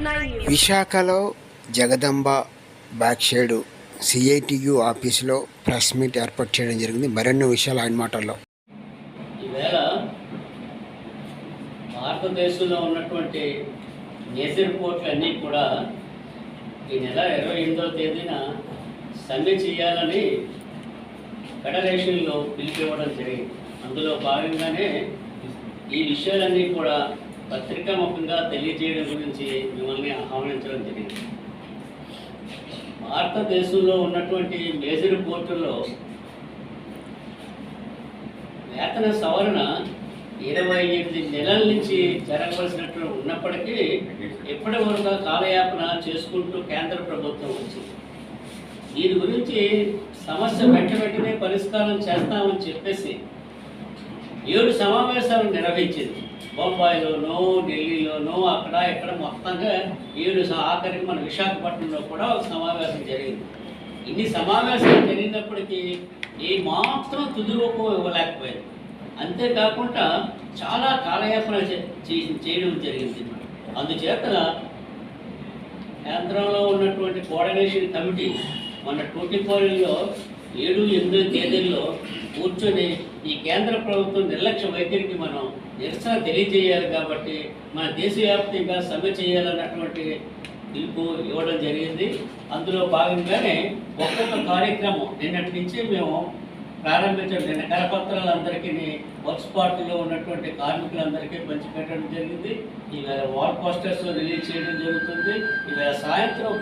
విశాఖలో Jagadamba back side CITU ఆఫీసులో press meet ఏర్పాటు చేయడం జరిగింది. మరెన్నో విషయాలు ఆయన మాటల్లో. ఈవేళ భారతదేశంలో ఉన్నటువంటి మేజర్ పోర్ట్లు కూడా ఈ నెల ఇరవై ఎనిమిదవ తేదీన సమ్మె చేయాలని ఫెడరేషన్లో పిలిపివ్వడం జరిగింది. అందులో భాగంగానే ఈ విషయాలన్నీ కూడా పత్రికాముఖంగా తెలియజేయడం గురించి మిమ్మల్ని ఆహ్వానించడం జరిగింది. భారతదేశంలో ఉన్నటువంటి మేజర్ పోర్టుల్లో వేతన సవరణ ఇరవై ఎనిమిది నెలల నుంచి జరగవలసినట్టు ఉన్నప్పటికీ ఎప్పటి వరకు కాలయాపన చేసుకుంటూ కేంద్ర ప్రభుత్వం వచ్చింది. దీని గురించి సమస్య వెంట వెంటనే పరిష్కారం చేస్తామని చెప్పేసి ఏడు సమావేశాలు నిర్వహించింది. బొంబాయిలోనో ఢిల్లీలోనో అక్కడ ఇక్కడ మొత్తంగా ఏడు ఆఖరికి మన విశాఖపట్నంలో కూడా ఒక సమావేశం జరిగింది. ఇన్ని సమావేశాలు జరిగినప్పటికీ ఏ మాత్రం తుదిరూపం ఇవ్వలేకపోయింది. అంతేకాకుండా చాలా కాలయాపన చే- చేయడం జరిగింది. అందుచేత కేంద్రంలో ఉన్నటువంటి కోఆర్డినేషన్ కమిటీ మన ట్వంటీ ఫోర్లో ఏడు ఎనిమిది తేదీల్లో కూర్చొని ఈ కేంద్ర ప్రభుత్వం నిర్లక్ష్య వైఖరికి మనం నిరసన తెలియజేయాలి కాబట్టి మన దేశవ్యాప్తంగా సమ్మె చేయాలన్నటువంటి పిలుపు ఇవ్వడం జరిగింది. అందులో భాగంగానే ఒక్కొక్క కార్యక్రమం నిన్నటి నుంచి మేము ప్రారంభించడం నిన్న కరపత్రాలందరికీ వర్క్ స్పాట్లో ఉన్నటువంటి కార్మికులందరికీ పంచిపెట్టడం జరిగింది. ఈవేళ వాల్ పోస్టర్స్ రిలీజ్ చేయడం జరుగుతుంది. ఈవేళ సాయంత్రం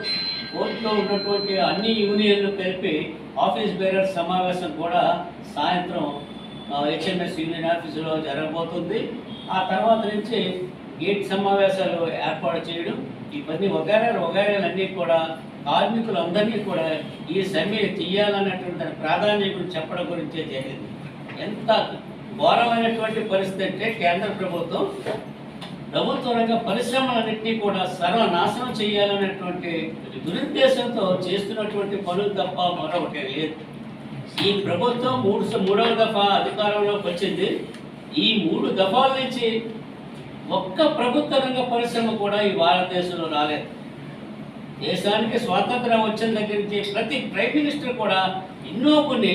కోర్టులో ఉన్నటువంటి అన్ని యూనియన్లు కలిపి ఆఫీస్ బేరర్ సమావేశం కూడా సాయంత్రం హెచ్ఎంఎస్ యూనియన్ ఆఫీసులో జరగబోతుంది. ఆ తర్వాత నుంచి గేట్ సమావేశాలు ఏర్పాటు చేయడం ఇవన్నీ వగైరా వగైరాలన్నీ కూడా కార్మికులందరినీ కూడా ఈ సమ్మె తీయాలన్నటువంటి దాని ప్రాధాన్యత గురించి చెప్పడం గురించే జరిగింది. ఎంత ఘోరమైనటువంటి పరిస్థితి అంటే కేంద్ర ప్రభుత్వం ప్రభుత్వ రంగ పరిశ్రమలన్నింటినీ కూడా సర్వనాశనం చేయాలనేటువంటి దురుద్దేశంతో చేస్తున్నటువంటి పనులు తప్ప మరొకటి లేదు. ఈ ప్రభుత్వం మూడు మూడవ దఫా అధికారంలోకి వచ్చింది. ఈ మూడు దఫాల నుంచి ఒక్క ప్రభుత్వ రంగ పరిశ్రమ కూడా ఈ భారతదేశంలో రాలేదు. దేశానికి స్వాతంత్రం వచ్చిన దగ్గర నుంచి ప్రతి ప్రైమ్ మినిస్టర్ కూడా ఎన్నో కొన్ని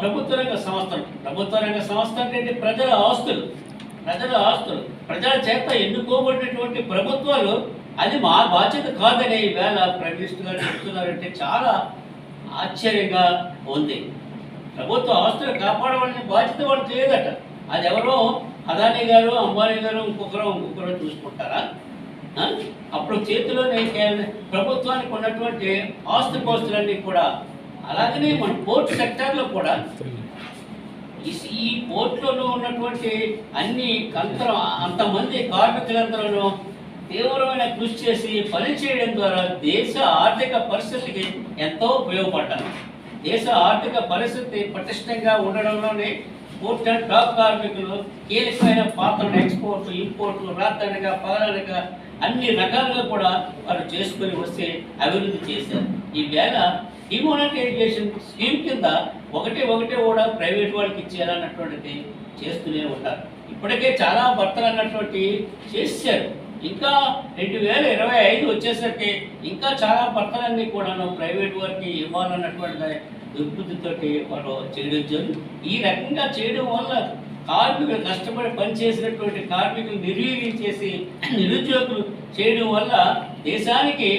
ప్రభుత్వ రంగ సంస్థలు. ప్రభుత్వ రంగ సంస్థ అంటే ప్రజల ఆస్తులు. ప్రజల ఆస్తులు. ప్రజల చేత ఎన్నుకోబడినటువంటి ప్రభుత్వాలు అది మా బాధ్యత కాదనే ఈవేళ ప్రైమ్ మినిస్టర్ గారు చెప్తున్నారంటే చాలా ఆశ్చర్యంగా ఉంది. ప్రభుత్వ ఆస్తులు కాపాడవలసిన బాధ్యత వాళ్ళు లేదట. అది ఎవరో అదానీ గారు అంబానీ గారు ఇంకొకరు ఇంకొకరు చూసుకుంటారా? అప్పుడు చేతిలోనే ప్రభుత్వానికి ఉన్నటువంటి ఆస్తి పోస్తులన్నీ కూడా అలాగనే మన పోర్ట్ సెక్టార్లో కూడా ఈ- ఈ పోర్ట్లలో ఉన్నటువంటి అన్ని అంతర అంతమంది కార్మికులందరూ తీవ్రమైన కృషి చేసి పని చేయడం ద్వారా దేశ ఆర్థిక పరిస్థితికి ఎంతో ఉపయోగపడ్డారు. దేశ ఆర్థిక పరిస్థితి పటిష్టంగా ఉండడంలోనే పోర్ట్ అండ్ డాక్ కార్మికులు కీలకమైన పాత్రను ఎక్స్పోర్ట్ ఇంపోర్ట్ రాత్రనగా పగలనగా అన్ని రకాలుగా కూడా వారు చేసుకొని వస్తే అభివృద్ధి చేశారు. ఈవేళ డిమోనటైజేషన్ స్కీమ్ కింద ఒకటి ఒకటి కూడా ప్రైవేట్ వాళ్ళకి ఇచ్చేయాలన్నటువంటిది చేస్తూనే ఉంటారు. ఇప్పటికే చాలా భర్తలు అన్నటువంటి చేశారు. ఇంకా రెండు వేల ఇరవై ఐదు వచ్చేసరికి ఇంకా చాలా భర్తలన్నీ కూడాను ప్రైవేట్ వారికి ఇవ్వాలన్నటువంటి దుర్బుద్ధితోటి వాళ్ళు చేయడం జరుగుతుంది. ఈ రకంగా చేయడం వల్ల కార్మికులు కష్టపడి పనిచేసినటువంటి కార్మికులు నిర్వీర్యం చేసి నిరుద్యోగులు చేయడం వల్ల దేశానికి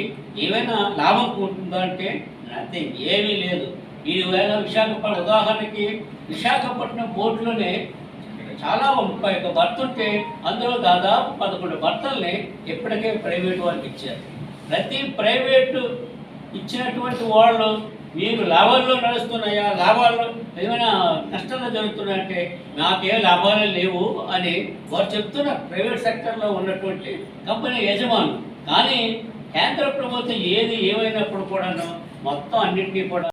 ఏమైనా లాభం ఉంటుందా అంటే నథింగ్ ఏమీ లేదు. ఈ వేళ విశాఖపట్నం ఉదాహరణకి విశాఖపట్నం పోర్టులోనే చాలా ముప్పై ఒక్క భర్త ఉంటే అందులో దాదాపు పదకొండు భర్తల్ని ఇప్పటికే ప్రైవేట్ వాళ్ళకి ఇచ్చారు. ప్రతి ప్రైవేటు ఇచ్చినటువంటి వాళ్ళు మీరు లాభాల్లో నడుస్తున్నాయా లాభాల్లో ఏమైనా నష్టాలు జరుగుతున్నాయంటే నాకే లాభాలు లేవు అని వారు చెప్తున్నారు ప్రైవేట్ సెక్టర్లో ఉన్నటువంటి కంపెనీ యజమానులు. కానీ కేంద్ర ప్రభుత్వం ఏది ఏమైనప్పుడు కూడాను మొత్తం అన్నింటినీ కూడా